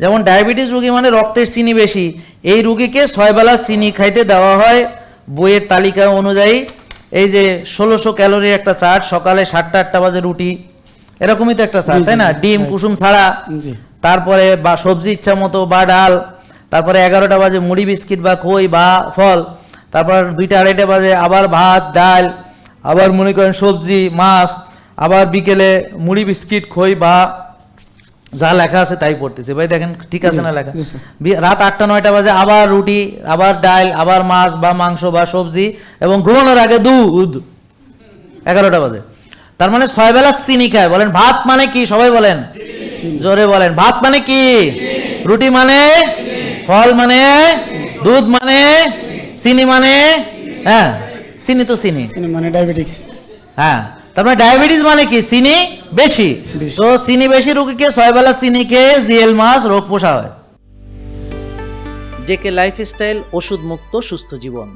যেমন ডায়াবেটিস রুগী মানে রক্তের চিনি বেশি। এই রুগীকে ছয় বেলা চিনি খাইতে দেওয়া হয়। বইয়ের তালিকা অনুযায়ী এই যে ষোলোশো ক্যালোরির একটা চাট সকালে সাতটা আটটা বাজে রুটি। এরকমই তো একটা জি, তাই না? ডিম কুসুম ছাড়া। তারপরে বা সবজি ইচ্ছা মতো বা ডাল। তারপরে এগারোটা বাজে মুড়ি বিস্কিট বা খই বা ফল। তারপর দুইটা আড়াইটা বাজে আবার ভাত ডাল। আবার মনে করেন সবজি মাছ। আবার বিকেলে মুড়ি বিস্কিট খই বা যা লেখা আছে তাই পড়তেছে। ভাই দেখেন ঠিক আছে না লেখা? রাত আটটা নয়টা বাজে আবার রুটি আবার ডাল আবার মাছ বা মাংস বা সবজি এবং ঘুমানোর আগে দুধ। এগারোটা বাজে। তার মানে ছয় বেলা চিনি খায়। বলেন ভাত মানে কি? সবাই বলেন। জোরে বলেন। ভাত মানে কি? রুটি মানে? ফল মানে? দুধ মানে? চিনি মানে? হ্যাঁ চিনি তো চিনি। চিনি মানে ডায়াবেটিক্স। হ্যাঁ। তার মানে ডায়াবেটিস মানে কি? চিনি বেশি। তো চিনি বেশি রোগীকে ছয় বেলা চিনি খেয়ে জিএল মাছ রোগ পোষা হয়। জেকে লাইফস্টাইল ওষুধ মুক্ত সুস্থ জীবন।